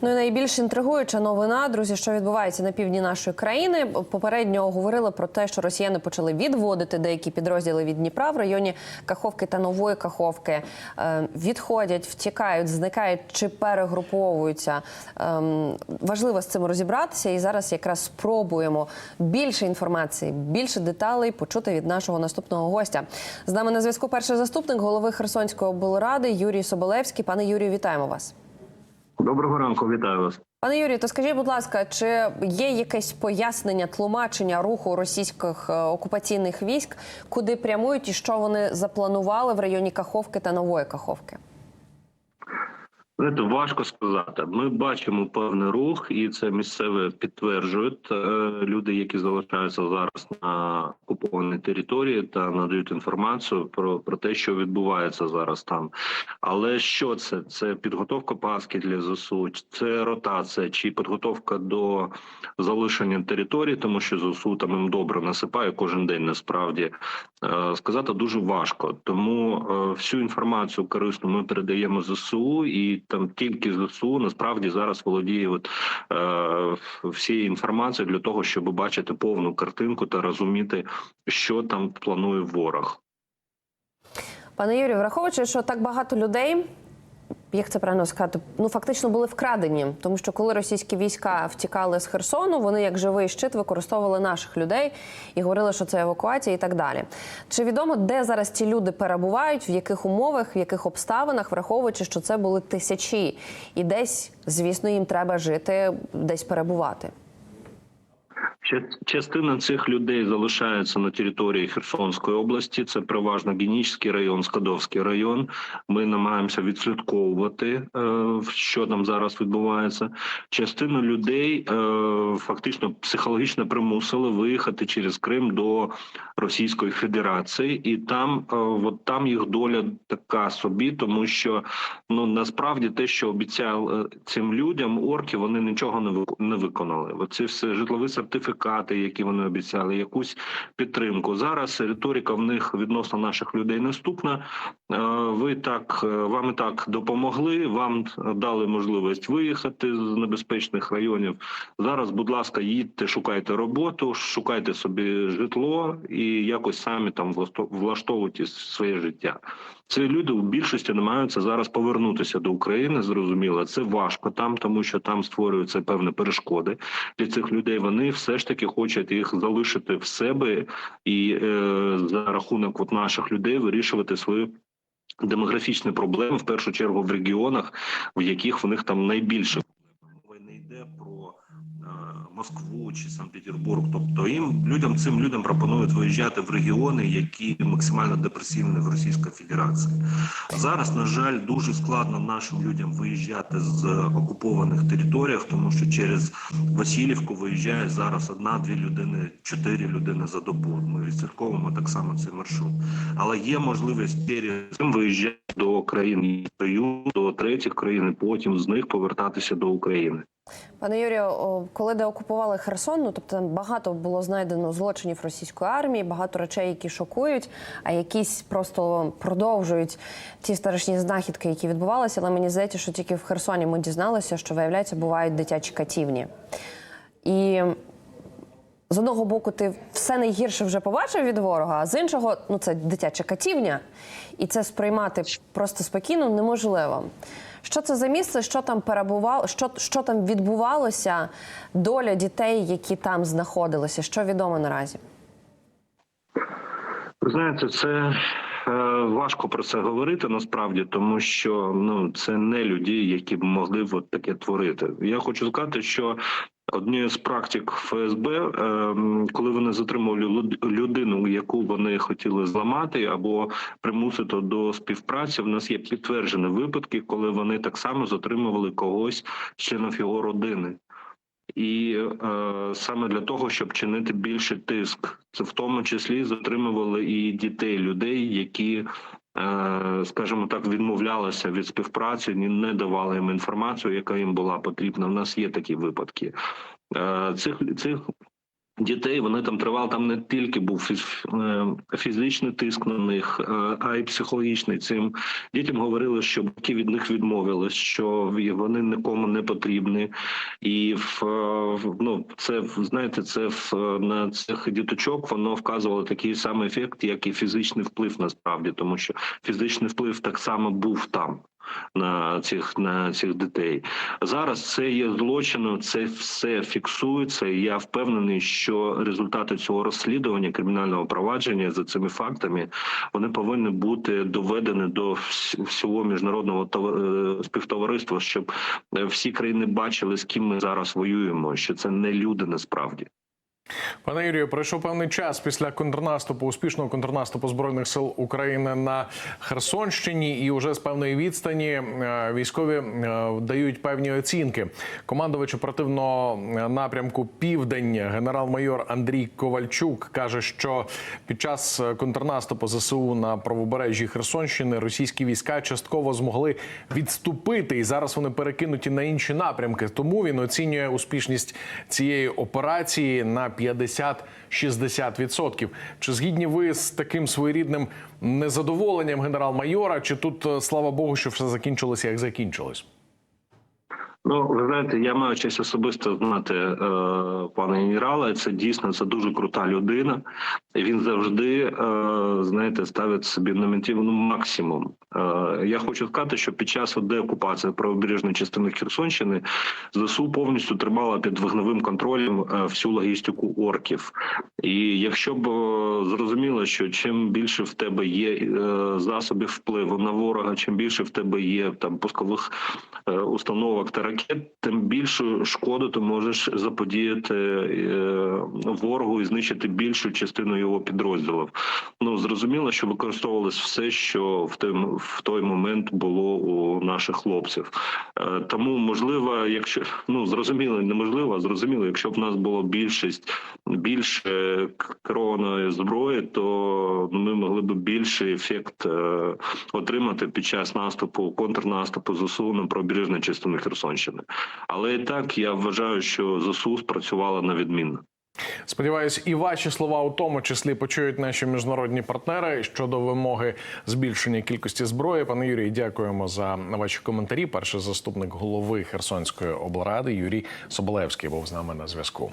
Ну і найбільш інтригуюча новина, друзі, що відбувається на півдні нашої країни. Попередньо говорили про те, що росіяни почали відводити деякі підрозділи від Дніпра в районі Каховки та Нової Каховки. Е, Відходять, втікають, зникають чи перегруповуються. Ем, Важливо з цим розібратися, і зараз якраз спробуємо більше інформації, більше деталей почути від нашого наступного гостя. З нами на зв'язку перший заступник голови Херсонської облради Юрій Соболевський. Пане Юрію, вітаємо вас. Доброго ранку, вітаю вас. Пане Юрію, то скажіть, будь ласка, чи є якесь пояснення тлумачення руху російських е, окупаційних військ, куди прямують і що вони запланували в районі Каховки та Нової Каховки? Знаєте, важко сказати. Ми бачимо певний рух, і це місцеве підтверджують е, люди, які залишаються зараз на окупованій території та надають інформацію про, про те, що відбувається зараз там. Але що це? Це підготовка паски для ЗСУ, це ротація, чи підготовка до залишення території, тому що ЗСУ там їм добре насипає кожен день. Насправді сказати дуже важко. Тому е, всю інформацію корисну ми передаємо ЗСУ, і там тільки ЗСУ насправді зараз володіє от, е, всією інформацією для того, щоб бачити повну картинку та розуміти, що там планує ворог. Пане Юрію, враховуючи, що так багато людей. Як це правильно сказати? Ну фактично були вкрадені, тому що коли російські війська втікали з Херсону, вони як живий щит використовували наших людей і говорили, що це евакуація і так далі. Чи відомо, де зараз ці люди перебувають, в яких умовах, в яких обставинах, враховуючи, що це були тисячі, і десь, звісно, їм треба жити, десь перебувати. Ча- Частина цих людей залишається на території Херсонської області. Це переважно Генічний район, Скадовський район. Ми намагаємося відслідковувати, е, що там зараз відбувається. Частину людей е, фактично психологічно примусили виїхати через Крим до Російської Федерації, і там е, от там їх доля така собі, тому що ну насправді те, що обіцяли цим людям, орки, вони нічого не вик- виконали. Оці все житлові сертифікати, які вони обіцяли, якусь підтримку. Зараз риторика в них відносно наших людей наступна. Е, Ви так е, вам і так допомогли. Вам дали можливість виїхати з небезпечних районів. Зараз, будь ласка, їдьте, шукайте роботу, шукайте собі житло і якось самі там влаштовуйте своє життя. Ці люди в більшості намагаються зараз повернутися до України. Зрозуміло, це важко там, тому що там створюються певні перешкоди для цих людей. Вони все ж таки хочуть їх залишити в себе і е, за рахунок от наших людей вирішувати свої. Демографічні проблеми в першу чергу в регіонах, в яких в них там найбільше мова не йде про Москву чи Санкт-Петербург. Тобто їм людям цим людям пропонують виїжджати в регіони, які максимально депресивні в Російській Федерації. Зараз, на жаль, дуже складно нашим людям виїжджати з окупованих територіях, тому що через Васильівку виїжджає зараз одна-дві людини, чотири людини за добу. Ми відслідковуємо так само цей маршрут. Але є можливість через цим виїжджати до країн Союзу, до третіх країн, і потім з них повертатися до України. Пане Юрію, коли деокупували Херсон, ну тобто там багато було знайдено злочинів російської армії, багато речей, які шокують, а якісь просто продовжують ті страшні знахідки, які відбувалися. Але мені здається, що тільки в Херсоні ми дізналися, що виявляється, бувають дитячі катівні. І з одного боку, ти все найгірше вже побачив від ворога, а з іншого, ну це дитяча катівня, і це сприймати просто спокійно неможливо. Що це за місце? Що там перебувало? Що, що там відбувалося? Доля дітей, які там знаходилися? Що відомо наразі? Ви знаєте, це е, важко про це говорити насправді, тому що ну це не люди, які б могли от таке творити. Я хочу сказати, що однією з практик ФСБ, е, коли вони затримували людину, яку вони хотіли зламати або примусити до співпраці, в нас є підтверджені випадки, коли вони так само затримували когось з членів його родини. І е, саме для того, щоб чинити більше тиск, це в тому числі затримували і дітей людей, які, скажімо так, відмовлялися від співпраці, ні- не давали їм інформацію, яка їм була потрібна. У нас є такі випадки. Е, цих цих Дітей вони там тривали, там не тільки був е, фізичний тиск на них, е, а й психологічний. Цим дітям говорили, що батьки від них відмовились, що вони нікому не потрібні, і в е, ну це знаєте, це в на цих діточок воно вказувало такий самий ефект, як і фізичний вплив насправді, тому що фізичний вплив так само був там. На цих на цих дітей зараз це є злочином, це все фіксується. і Я впевнений, що результати цього розслідування кримінального провадження за цими фактами вони повинні бути доведені до всього міжнародного е, співтовариства, щоб е, всі країни бачили, з ким ми зараз воюємо. Що це не люди насправді. Пане Юрію, пройшов певний час після контрнаступу, успішного контрнаступу збройних сил України на Херсонщині, і вже з певної відстані е, військові е, дають певні оцінки. Командувач оперативного напрямку Південь, генерал-майор Андрій Ковальчук, каже, що під час контрнаступу ЗСУ на правобережжі Херсонщини російські війська частково змогли відступити, і зараз вони перекинуті на інші напрямки. Тому він оцінює успішність цієї операції на 50-60%. Чи згідні ви з таким своєрідним незадоволенням генерал-майора? Чи тут е, слава Богу, що все закінчилося, як закінчилось? Ну, ви знаєте, я маю честь особисто знати е, пана генерала. Це дійсно це дуже крута людина. Він завжди е, знаєте ставить собі на меті ну, максимум. Е, я хочу сказати, що під час деокупації правобережної частини Херсонщини ЗСУ повністю тримала під вогневим контролем е, всю логістику орків. І якщо б е, зрозуміло, що чим більше в тебе є е, засобів впливу на ворога, чим більше в тебе є там пускових установок та ракет, тим більшу шкоду ти можеш заподіяти е, ворогу і знищити більшу частину його підрозділів. Ну зрозуміло, що використовувалось все, що в той в той момент було у наших хлопців. Е, Тому можливо, якщо ну зрозуміло, неможливо, зрозуміло, якщо б нас було більшість більше керованої зброї, то ми могли б більший ефект е, отримати під час наступу, контрнаступу ЗСУ на пробережній частини Херсонщини. Але і так я вважаю, що ЗСУ спрацювала на відмінно. Сподіваюсь, і ваші слова у тому числі почують наші міжнародні партнери щодо вимоги збільшення кількості зброї. Пане Юрій, дякуємо за ваші коментарі. Перший заступник голови Херсонської облради Юрій Соболевський був з нами на зв'язку.